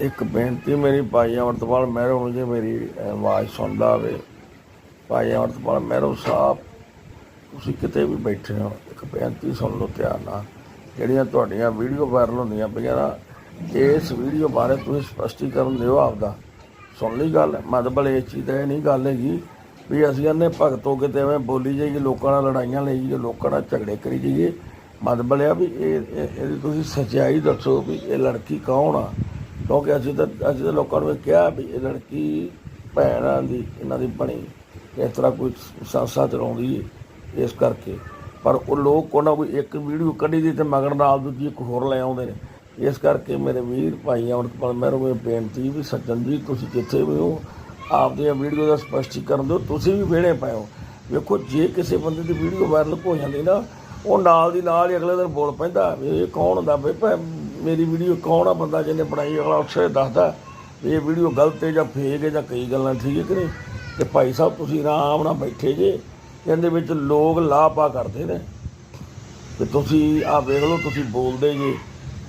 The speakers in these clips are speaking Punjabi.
ਇੱਕ ਬੇਨਤੀ ਮੇਰੀ ਭਾਈ ਅਮਰਤਪਾਲ ਮਹਿਰੋ ਨੂੰ ਜੇ ਮੇਰੀ ਆਵਾਜ਼ ਸੁਣਦਾ ਹੋਵੇ। ਭਾਈ ਅਮਰਤਪਾਲ ਮਹਿਰੋ ਸਾਹਿਬ, ਤੁਸੀਂ ਕਿਤੇ ਵੀ ਬੈਠੇ ਹੋ, ਇੱਕ ਬੇਨਤੀ ਸੁਣ ਲਓ, ਧਿਆਨ ਨਾਲ। ਜਿਹੜੀਆਂ ਤੁਹਾਡੀਆਂ ਵੀਡੀਓ ਵਾਇਰਲ ਹੁੰਦੀਆਂ ਪਈਆਂ ਨਾ, ਇਸ ਵੀਡੀਓ ਬਾਰੇ ਤੁਸੀਂ ਸਪਸ਼ਟੀਕਰਨ ਦਿਓ ਆਪਦਾ। ਸੁਣ ਲਈ ਗੱਲ ਮਤਲਬ ਇਹ ਚੀਜ਼ ਤਾਂ ਇਹ ਨਹੀਂ ਗੱਲ ਹੈਗੀ ਵੀ ਅਸੀਂ ਇਹਨੇ ਭਗਤੋ ਕਿਤੇ ਐਵੇਂ ਬੋਲੀ ਜਾਈਏ, ਲੋਕਾਂ ਨਾਲ ਲੜਾਈਆਂ ਲਈ ਜਾਈਏ, ਲੋਕਾਂ ਨਾਲ ਝਗੜੇ ਕਰੀ ਜਾਈਏ। ਮਤਲਬ ਇਹ ਆ ਵੀ ਇਹ ਇਹ- ਇਹਦੀ ਤੁਸੀਂ ਸੱਚਾਈ ਦੱਸੋ ਵੀ ਇਹ ਲੜਕੀ ਕੌਣ ਆ? ਕਿਉਂਕਿ ਅਸੀਂ ਤਾਂ ਅਸੀਂ ਤਾਂ ਲੋਕਾਂ ਨੂੰ ਇਹ ਕਿਹਾ ਵੀ ਇਹ ਲੜਕੀ ਭੈਣਾਂ ਦੀ, ਇਹਨਾਂ ਦੀ ਬਣੀ। ਇਸ ਤਰ੍ਹਾਂ ਕੋਈ ਸੰਸਥਾ ਚਲਾਉਂਦੀ ਹੈ ਇਸ ਕਰਕੇ। ਪਰ ਉਹ ਲੋਕ ਕੋਨਾ ਕੋਈ ਇੱਕ ਵੀਡੀਓ ਕੱਢੀ ਦੀ ਤੇ ਮਗਰ ਨਾਲ ਦੂਜੀ ਇੱਕ ਹੋਰ ਲੈ ਆਉਂਦੇ ਨੇ। ਇਸ ਕਰਕੇ ਮੇਰੇ ਵੀਰ ਭਾਈ ਅਮਰਪਾਲ ਮਹਿਰੋ ਇਹ ਬੇਨਤੀ ਵੀ ਸੱਜਣ ਜੀ, ਤੁਸੀਂ ਕਿੱਥੇ ਵੀ ਹੋ ਆਪਦੀਆਂ ਵੀਡੀਓ ਦਾ ਸਪਸ਼ਟੀਕਰਨ ਦਿਓ, ਤੁਸੀਂ ਵੀ ਵਿਹੜੇ ਪਾਇਓ। ਵੇਖੋ, ਜੇ ਕਿਸੇ ਬੰਦੇ ਦੀ ਵੀਡੀਓ ਵਾਇਰਲ ਹੋ ਜਾਂਦੀ ਨਾ, ਉਹ ਨਾਲ ਦੀ ਨਾਲ ਹੀ ਅਗਲੇ ਦਿਨ ਬੋਲ ਪੈਂਦਾ ਵੀ ਇਹ ਕੌਣ ਹੁੰਦਾ? ਬਈ ਭੈ ਮੇਰੀ ਵੀਡੀਓ ਕੌਣ ਆ ਬੰਦਾ ਜਿਹਨੇ ਬਣਾਈ ਅਗਲਾ ਉੱਥੇ ਦੱਸਦਾ ਵੀ ਇਹ ਵੀਡੀਓ ਗਲਤ ਹੈ ਜਾਂ ਫੇਕ ਹੈ ਜਾਂ ਕਈ ਗੱਲਾਂ ਠੀਕ ਹੈ ਕਿ ਤੇ ਭਾਈ ਸਾਹਿਬ, ਤੁਸੀਂ ਆਰਾਮ ਨਾਲ ਬੈਠੇ ਜੇ। ਇਹਦੇ ਵਿੱਚ ਲੋਕ ਲਾਪਾ ਕਰਦੇ ਨੇ। ਤੇ ਤੁਸੀਂ ਆ ਵੇਖ ਲਓ, ਤੁਸੀਂ ਬੋਲਦੇ ਜੇ।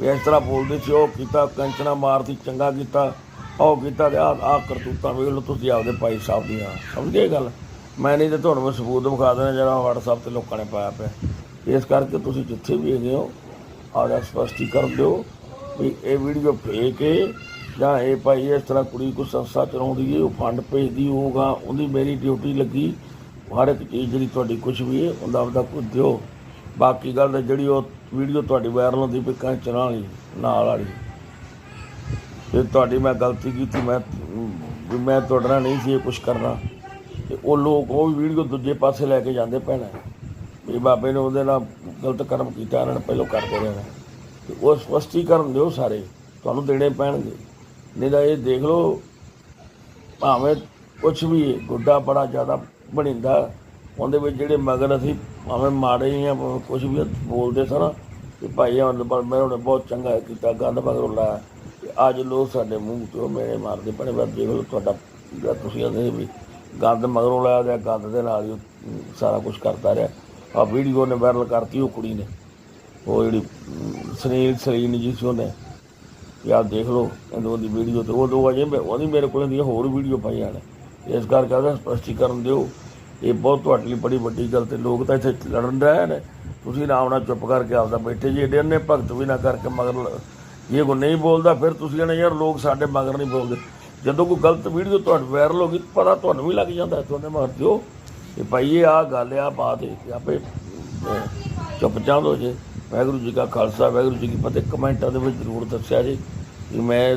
ਵੀ ਇਸ ਤਰ੍ਹਾਂ ਬੋਲਦੇ ਸੀ, ਉਹ ਕੀਤਾ ਕੰਚਣਾ ਮਾਰਤੀ, ਚੰਗਾ ਕੀਤਾ, ਉਹ ਕੀਤਾ ਤੇ ਆ ਆ ਕਰਤੂਤਾਂ ਵੇਖ ਲਓ ਤੁਸੀਂ ਆਪਦੇ ਭਾਈ ਸਾਹਿਬ ਦੀਆਂ। ਸਮਝ ਗਏ ਗੱਲ? ਮੈਂ ਨਹੀਂ ਤੇ ਤੁਹਾਨੂੰ ਮੈਂ ਸਬੂਤ ਵਿਖਾ ਦੇਣਾ, ਜਿਹੜਾ WhatsApp ਤੇ ਲੋਕਾਂ ਨੇ ਪਾਇਆ ਪਿਆ। ਇਸ ਕਰਕੇ ਤੁਸੀਂ ਜਿੱਥੇ ਵੀ ਹੈਗੇ ਹੋ ਆਪਦਾ ਸਪਸ਼ਟੀਕਰਨ ਦਿਓ ਵੀ ਇਹ ਵੀਡੀਓ ਫੇਕ ਹੈ ਜਾਂ ਇਹ ਭਾਈ ਇਸ ਤਰ੍ਹਾਂ ਕੁੜੀ ਕੋ ਸੰਸਥਾ ਚਲਾਉਂਦੀ ਹੈ ਉਹ ਫੰਡ ਭੇਜਦੀ ਹੋਊਗਾ, ਉਹਦੀ ਮੇਰੀ ਡਿਊਟੀ ਲੱਗੀ। ਹਰ ਇੱਕ ਚੀਜ਼ ਜਿਹੜੀ ਤੁਹਾਡੀ ਕੁਝ ਵੀ ਹੈ ਉਹਦਾ ਆਪਦਾ ਕੁਝ ਦਿਓ। ਬਾਕੀ ਗੱਲ ਤਾਂ ਜਿਹੜੀ ਉਹ ਵੀਡੀਓ ਤੁਹਾਡੀ ਵਾਇਰਲ ਹੁੰਦੀ ਪਈ ਕੰਚਣਾ ਲਈ ਨਾਲ ਵਾਲੀ। ਤੇ ਤੁਹਾਡੀ ਮੈਂ ਗਲਤੀ ਕੀਤੀ, ਮੈਂ, ਵੀ ਮੈਂ ਤੁਹਾਡੇ ਨਾਲ ਨਹੀਂ ਸੀ ਇਹ ਕੁਝ ਕਰਨਾ, ਤੇ ਉਹ ਲੋਕ ਉਹ ਵੀਡੀਓ ਦੂਜੇ ਪਾਸੇ ਲੈ ਕੇ ਜਾਂਦੇ ਪੈਣਾ ਵੀ ਬਾਬੇ ਨੇ ਉਹਦੇ ਨਾਲ ਗਲਤ ਕਰਮ ਕੀਤਾ ਇਹਨਾਂ ਨੇ ਪਹਿਲਾਂ ਕਰਦੇ ਰਹਿਣਾ। ਤੇ ਉਹ ਸਪਸ਼ਟੀਕਰਨ ਦਿਓ ਸਾਰੇ ਤੁਹਾਨੂੰ ਦੇਣੇ ਪੈਣਗੇ। ਨਹੀਂ ਤਾਂ ਇਹ ਦੇਖ ਲਓ ਭਾਵੇਂ ਕੁਝ ਵੀ ਗੁੱਡਾ ਬੜਾ ਜ਼ਿਆਦਾ ਬਣਿੰਦਾ ਉਹਦੇ ਵਿੱਚ ਜਿਹੜੇ ਮਗਰ ਅਸੀਂ ਭਾਵੇਂ ਮਾੜੇ ਹੀ ਆ ਕੁਝ ਵੀ ਬੋਲਦੇ ਸਨ ਕਿ ਭਾਈ ਹੁਣ ਮੈਂ ਉਹਨੇ ਬਹੁਤ ਚੰਗਾ ਕੀਤਾ ਗੰਦ ਮਗਰ ਲਾਇਆ ਤੇ ਅੱਜ ਲੋਕ ਸਾਡੇ ਮੂੰਹ ਤੇ ਉਹ ਮੇਰੇ ਮਾਰਦੇ ਪਣੇ ਬਸ ਦੇਖ ਲਓ ਤੁਹਾਡਾ ਜਿਹੜਾ ਤੁਸੀਂ ਕਹਿੰਦੇ ਵੀ ਗੰਦ ਮਗਰੋਂ ਲਾਇਆ ਗਿਆ ਗੰਦ ਦੇ ਨਾਲ ਹੀ ਉਹ, ਸਾਰਾ ਕੁਝ ਕਰਦਾ ਰਿਹਾ। ਆ ਵੀਡੀਓ ਨੇ ਵਾਇਰਲ ਕਰਤੀ, ਉਹ ਕੁੜੀ ਨੇ। ਉਹ ਜਿਹੜੀ ਸੁਨੀਲ ਸਰੀਨ ਜੀ ਸੀ ਉਹਨੇ। ਯਾਰ ਦੇਖ ਲਓ ਇਹਦੋਂ ਦੀ ਵੀਡੀਓ ਤੇ ਉਹ ਦੋ ਅਜੇ ਮੈਂ- ਉਹਦੀ ਮੇਰੇ ਕੋਲ ਦੀਆਂ ਹੋਰ ਵੀਡੀਓ ਪਾਈਆਂ ਨੇ। ਇਸ ਕਰਕੇ ਉਹਦਾ ਸਪਸ਼ਟੀਕਰਨ ਦਿਓ। ਇਹ ਬਹੁਤ ਤੁਹਾਡੇ ਲਈ ਬੜੀ ਵੱਡੀ ਗੱਲ ਤੇ ਲੋਕ ਤਾਂ ਇੱਥੇ ਲੜਨ ਰਹੇ ਨੇ। ਤੁਸੀਂ ਆਰਾਮ ਨਾਲ ਚੁੱਪ ਕਰਕੇ ਆਪਦਾ ਬੈਠੇ ਜੀ। ਏਡੇ ਨੇ ਭਗਤ ਵੀ ਨਾ ਕਰਕੇ ਮਗਰ ਲ- ਜੇ ਕੋਈ ਨਹੀਂ ਬੋਲਦਾ, ਫਿਰ ਤੁਸੀਂ ਕਹਿੰਦੇ ਯਾਰ, ਲੋਕ ਸਾਡੇ ਮਗਰ ਨਹੀਂ ਬੋਲਦੇ। ਜਦੋਂ ਕੋਈ ਗਲਤ ਵੀਡੀਓ ਤੁਹਾਡੇ ਵਾਇਰਲ ਹੋ ਗਈ, ਪਤਾ ਤੁਹਾਨੂੰ ਵੀ ਲੱਗ ਜਾਂਦਾ, ਤੁਹਾਡੇ ਮਗਰ ਦਿਓ। ਕਿ ਭਾਈ ਇਹ ਆ ਗੱਲ ਆ ਬਾਤ ਹੈ ਆਪੇ ਅਹ, ਚੁੱਪ ਚਾਂਦ ਹੋ ਜੇ। ਵਾਹਿਗੁਰੂ ਜੀ ਕਾ ਖਾਲਸਾ ਵਾਹਿਗੁਰੂ ਜੀ ਕੀ ਫਤਿਹ। ਕਮੈਂਟਾਂ ਦੇ ਵਿੱਚ ਜ਼ਰੂਰ ਦੱਸਿਆ ਜੀ ਕਿ ਮੈਂ